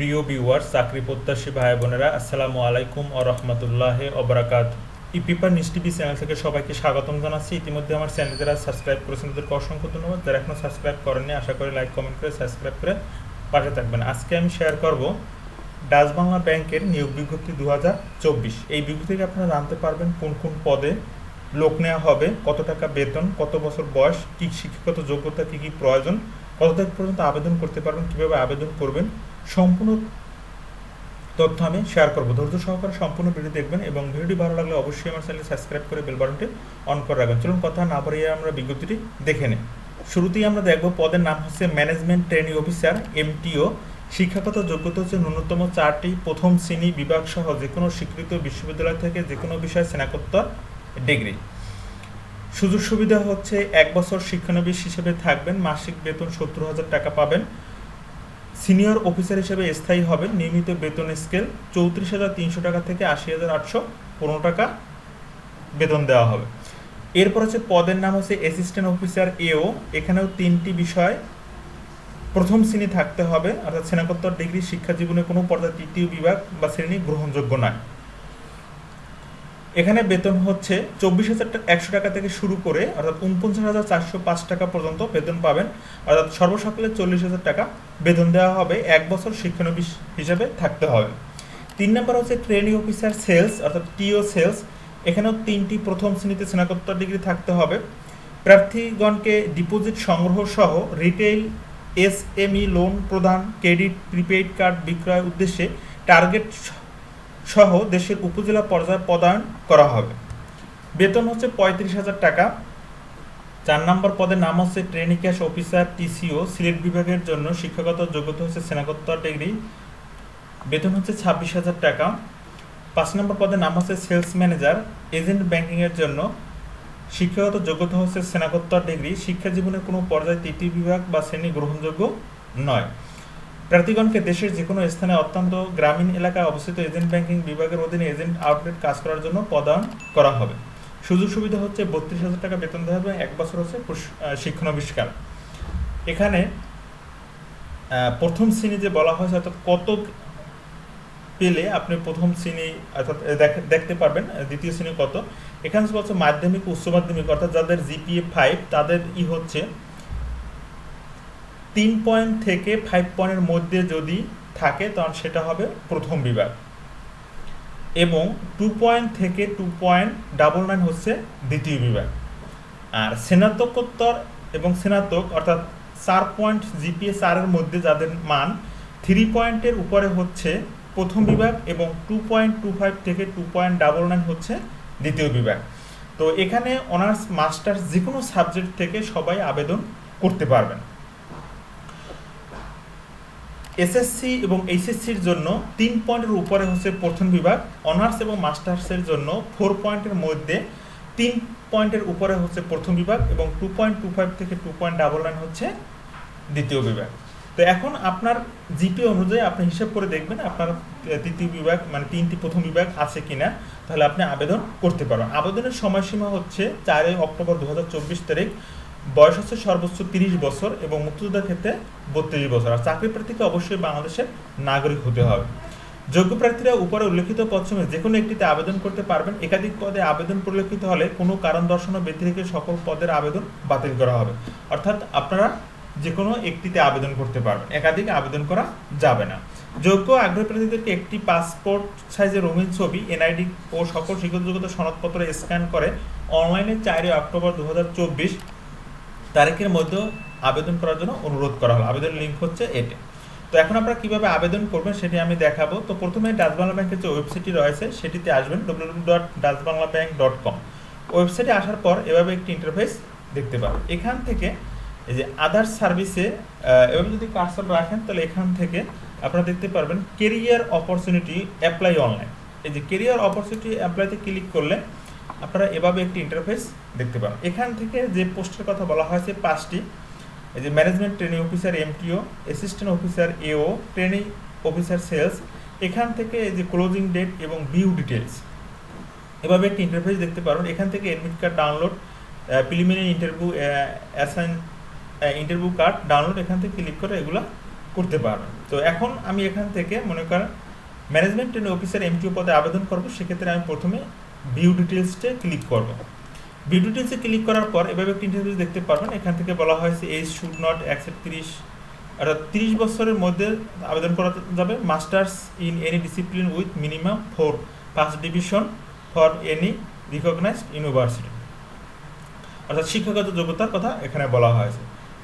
প্রিয় ভিউয়ার চাকরি প্রত্যাশী ভাই বোনেরা, আসসালামু আলাইকুম ও রহমতুল্লাহ অবরাকাত e paper news TV channel থেকে সবাইকে স্বাগতম জানাচ্ছি। ইতিমধ্যে আমার চ্যানেল যারা সাবস্ক্রাইব করেছেন, তাদেরকে অসংখ্য ধন্যবাদ। যারা এখনও সাবস্ক্রাইব করেননি, আশা করি লাইক কমেন্ট করে সাবস্ক্রাইব করে পাশে থাকবেন। আজকে আমি শেয়ার করব ডাচ বাংলা ব্যাংকের নিয়োগ বিজ্ঞপ্তি দু হাজার চব্বিশ। এই বিজ্ঞপ্তি থেকে আপনারা জানতে পারবেন কোন কোন পদে লোক নেওয়া হবে, কত টাকা বেতন, কত বছর বয়স, কী শিক্ষাগত যোগ্যতা, কী কী প্রয়োজন, কত তারিখ পর্যন্ত আবেদন করতে পারবেন, কীভাবে আবেদন করবেন সম্পূর্ণ তথ্য আমি শেয়ার করব। ধৈর্য সহকারে সম্পূর্ণ ভিডিও দেখবেন এবং ভিডিওটি ভালো লাগলে অবশ্যই আমার চ্যানেল সাবস্ক্রাইব করে বেল বাটনটি অন করে রাখবেন। চলুন কথা না বাড়িয়ে আমরা বিজ্ঞপ্তিটি দেখে নিই। শুরুতেই আমরা দেখব পদের নাম হচ্ছে ম্যানেজমেন্ট ট্রেনিং অফিসার এমটিও শিক্ষাগত যোগ্যতা হচ্ছে ন্যূনতম চারটি, প্রথম শ্রেণি, বিভাগ সহ যে কোনো স্বীকৃত বিশ্ববিদ্যালয় থেকে যে কোনো বিষয়ে স্নাতকোত্তর ডিগ্রি। সুযোগ সুবিধা হচ্ছে এক বছর শিক্ষানবিশ হিসেবে থাকবেন, মাসিক বেতন সত্তর হাজার টাকা পাবেন। সিনিয়র অফিসার হিসেবে স্থায়ী হবেন নিয়মিত বেতন স্কেল চৌত্রিশ হাজার তিনশো টাকা থেকে আশি হাজার আটশো পনেরো টাকা বেতন দেওয়া হবে। এরপর হচ্ছে পদের নাম হচ্ছে অ্যাসিস্ট্যান্ট অফিসার এও এখানেও তিনটি বিষয় প্রথম শ্রেণি থাকতে হবে, অর্থাৎ স্নাতকোত্তর ডিগ্রি শিক্ষা জীবনে কোনো পর্যায়ে তৃতীয় বিভাগ বা শ্রেণি গ্রহণযোগ্য নয়। এখানে বেতন হচ্ছে চব্বিশ হাজার একশো টাকা থেকে শুরু করে, অর্থাৎ উনপঞ্চাশ হাজার চারশো পাঁচ টাকা পর্যন্ত বেতন পাবেন। অর্থাৎ সর্বসকলে চল্লিশ হাজার টাকা বেতন দেওয়া হবে। এক বছর শিক্ষানবিশ হিসাবে থাকতে হবে। তিন নম্বর হচ্ছে ট্রেনিং অফিসার সেলস অর্থাৎ টিও সেলস এখানেও তিনটি প্রথম শ্রেণীতে স্নাতকোত্তর ডিগ্রি থাকতে হবে। প্রার্থীগণকে ডিপোজিট সংগ্রহ সহ রিটেইল এসএমই লোন প্রদান ক্রেডিট প্রিপেইড কার্ড বিক্রয় উদ্দেশ্যে টার্গেট সহ দেশের উপজেলা পর্যায়ে প্রদান করা হবে। বেতন হচ্ছে পঁয়ত্রিশ হাজার টাকা। চার নম্বর পদের নাম হচ্ছে training cash officer, TCO, Sylhet বিভাগের জন্য শিক্ষাগত যোগ্যতা হচ্ছে স্নাতকোত্তর ডিগ্রি। বেতন হচ্ছে ছাব্বিশ হাজার টাকা। পাঁচ নম্বর পদের নাম হচ্ছে সেলস ম্যানেজার, এজেন্ট ব্যাংকিংয়ের জন্য শিক্ষাগত যোগ্যতা হচ্ছে স্নাতকোত্তর ডিগ্রি। শিক্ষা জীবনের কোনো পর্যায়ে তৃতীয় বিভাগ বা শ্রেণি গ্রহণযোগ্য নয়। প্রার্থীগণকে দেশের যে কোনো স্থানে অত্যন্ত গ্রামীণ এলাকায় অবস্থিত এজেন্ট ব্যাংকিং বিভাগের অধীনে এজেন্ট আউটলেট কাজ করার জন্য প্রদান করা হবে। সুযোগ সুবিধা হচ্ছে বত্রিশ হাজার টাকা বেতন দেওয়া হবে, এক বছর হচ্ছে শিক্ষানবিষ্কার এখানে প্রথম শ্রেণি যে বলা হয়েছে, অর্থাৎ কত পেলে আপনি প্রথম শ্রেণি, অর্থাৎ দেখতে পারবেন দ্বিতীয় শ্রেণি কত। এখানে হচ্ছে মাধ্যমিক উচ্চ মাধ্যমিক, অর্থাৎ যাদের জিপিএ ফাইভ, তাদের ই হচ্ছে তিন পয়েন্ট থেকে ফাইভ পয়েন্টের মধ্যে যদি থাকে তখন সেটা হবে প্রথম বিভাগ। এবং টু পয়েন্ট থেকে টু পয়েন্ট ডাবল নাইন হচ্ছে দ্বিতীয় বিভাগ। আর স্নাতকোত্তর এবং স্নাতক, অর্থাৎ চার পয়েন্ট জিপিএ চারের মধ্যে যাদের মান থ্রি পয়েন্টের উপরে হচ্ছে প্রথম বিভাগ এবং টু পয়েন্ট টু ফাইভ থেকে টু পয়েন্ট ডাবল নাইন হচ্ছে দ্বিতীয় বিভাগ। তো এখানে অনার্স মাস্টার্স যে কোনো সাবজেক্ট থেকে সবাই আবেদন করতে পারবেন। এসএসসি এবং এইচএসসির জন্য তিন পয়েন্টের উপরে হচ্ছে প্রথম বিভাগ, অনার্স এবং মাস্টার্সের জন্য ফোর পয়েন্টের মধ্যে তিন পয়েন্টের উপরে হচ্ছে প্রথম বিভাগ এবং টু পয়েন্ট টু ফাইভ থেকে টু পয়েন্ট ডাবল নাইন হচ্ছে দ্বিতীয় বিভাগ। তো এখন আপনার জিপি অনুযায়ী আপনি হিসাব করে দেখবেন আপনার তৃতীয় বিভাগ মানে তিনটি প্রথম বিভাগ আছে কিনা, তাহলে আপনি আবেদন করতে পারবেন। আবেদনের সময়সীমা হচ্ছে চারই অক্টোবর দু হাজার চব্বিশ তারিখ। বয়স হচ্ছে সর্বোচ্চ তিরিশ বছর এবং মুক্তিযোদ্ধার ক্ষেত্রে বত্রিশ বছর। আর চাকরি প্রার্থীকে অবশ্যই বাংলাদেশের নাগরিক হতে হবে। যোগ্য প্রার্থীরা উপরে উল্লেখিত পশ্চিমে যে কোনো একটিতে আবেদন করতে পারবেন। একাধিক পদে আবেদন পরিলক্ষিত হলে কোনো কারণ দর্শানো ব্যতিরেকে সকল পদের আবেদন বাতিল করা হবে। অর্থাৎ আপনারা যে কোনো একটিতে আবেদন করতে পারবেন। একাধিক আবেদন করা যাবে না। যোগ্য আগ্রহী প্রার্থীদেরকে একটি পাসপোর্ট সাইজের রঙিন ছবি, এনআইডি ও সকল শিক্ষাযোগ্যতা সনদপত্র স্ক্যান করে অনলাইনে চারই অক্টোবর দু হাজার চব্বিশ তারিখের মধ্যে আবেদন করার জন্য অনুরোধ করা হলো। আবেদন লিঙ্ক হচ্ছে এটে তো এখন আপনারা কীভাবে আবেদন করবেন সেটি আমি দেখাবো। তো প্রথমে ডাচ বাংলা ব্যাংকের যে ওয়েবসাইটটি রয়েছে, সেটিতে আসবেন W dot Dutch Bangla bank dot com ওয়েবসাইটে আসার পর এভাবে একটি ইন্টারফেস দেখতে পাবেন। এখান থেকে এই যে আদার সার্ভিসে এভাবে যদি কার্সর রাখেন, তাহলে এখান থেকে আপনারা দেখতে পারবেন কেরিয়ার অপরচুনিটি অ্যাপ্লাই অনলাইন এই যে কেরিয়ার অপরচুনিটি অ্যাপ্লাইতে ক্লিক করলে আপনারা এভাবে একটি ইন্টারফেস দেখতে পান এখান থেকে যে পোস্টের কথা বলা হয়েছে পাঁচটি। এই যে management training officer MTO assistant officer AO training officer sales এখান থেকে এই যে ক্লোজিং ডেট এবং ভিউ ডিটেলস এভাবে একটি ইন্টারফেস দেখতে পারবেন এখান থেকে admit card download preliminary interview assign interview card download এখান থেকে ক্লিক করে এগুলো করতে পারবেন। তো এখন আমি এখান থেকে মনে করেন ম্যানেজমেন্ট ট্রেনিং অফিসার এমটিও পদে আবেদন করব। সেক্ষেত্রে আমি প্রথমে ভিউ ডিটেলসে ক্লিক করব। ভিউ ডিটেলসে ক্লিক করার পর এভাবে একটি ইন্টারভিউ দেখতে পারবেন। এখান থেকে বলা হয়েছে এজ শুড নট অ্যাকসেপ্ট তিরিশ অর্থাৎ তিরিশ বছরের মধ্যে আবেদন করা যাবে। Masters in any discipline with minimum four first division for any recognised university অর্থাৎ শিক্ষাগত যোগ্যতার কথা এখানে বলা হয়েছে।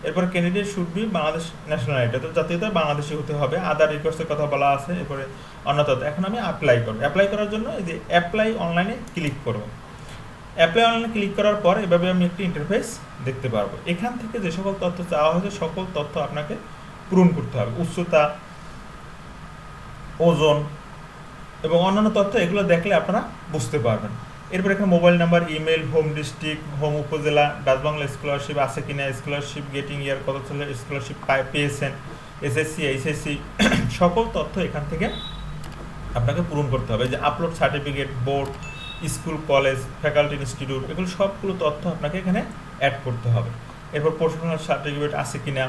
এরপর candidate should be Bangladesh nationality অর্থাৎ জাতীয়তা বাংলাদেশি হতে হবে। আদার রিকোয়েস্টের কথা বলা আছে। এরপরে অন্যতত এখন আমি অ্যাপ্লাই করব। অ্যাপ্লাই করার জন্য এই যে অ্যাপ্লাই অনলাইনে ক্লিক করব। অ্যাপ্লাই অনলাইনে ক্লিক করার পর এভাবে আমি একটি ইন্টারফেস দেখতে পারব। এখান থেকে যে সকল তথ্য চাওয়া হয়েছে, সকল তথ্য আপনাকে পূরণ করতে হবে। উচ্চতা, ওজন এবং অন্যান্য তথ্য, এগুলো দেখলে আপনারা বুঝতে পারবেন। এরপর এখানে mobile number email home district, home upazila, Dutch Bangla scholarship আছে কিনা স্কলারশিপ গেটিং ইয়ার কত ছেলে স্কলারশিপ পেয়েছেন এসএসসি এইচএসসি সকল তথ্য এখান থেকে আপনাকে পূরণ করতে হবে। যে upload certificate board school college faculty institute এগুলো সবগুলো তথ্য আপনাকে এখানে অ্যাড করতে হবে। এরপর প্রফেশনাল সার্টিফিকেট আছে কিনা,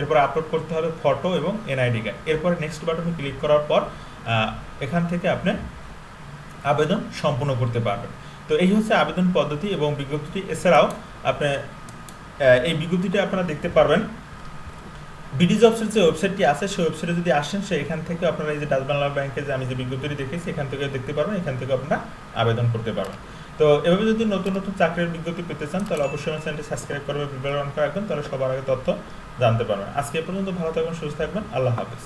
এরপর আপলোড করতে হবে ফটো এবং এনআইডি কার্ড এরপর নেক্সট বাটনে ক্লিক করার পর এখান থেকে আপনি আবেদন সম্পূর্ণ করতে পারবেন। তো এই হচ্ছে আবেদন পদ্ধতি এবং বিজ্ঞপ্তিটি। এছাড়াও আপনি এই বিজ্ঞপ্তিটা আপনারা দেখতে পারবেন। বিডি জবসের যে ওয়েবসাইটটি আছে, সেই ওয়েবসাইটে যদি আসেন, সে এখান থেকে আপনারা এই যে ডাচ বাংলা ব্যাংকে যে আমি যে বিজ্ঞপ্তিটি দেখেছি, এখান থেকে দেখতে পারবেন, এখান থেকে আপনারা আবেদন করতে পারবেন। তো এভাবে যদি নতুন নতুন চাকরির বিজ্ঞপ্তি পেতে চান, তাহলে অবশ্যই আমার চ্যানেলটি সাবস্ক্রাইব করবে অন রাখবেন, তাহলে সবার আগে তথ্য জানতে পারবেন। আজকে পর্যন্ত ভালো থাকবেন, সুস্থ থাকবেন, আল্লাহ হাফিজ।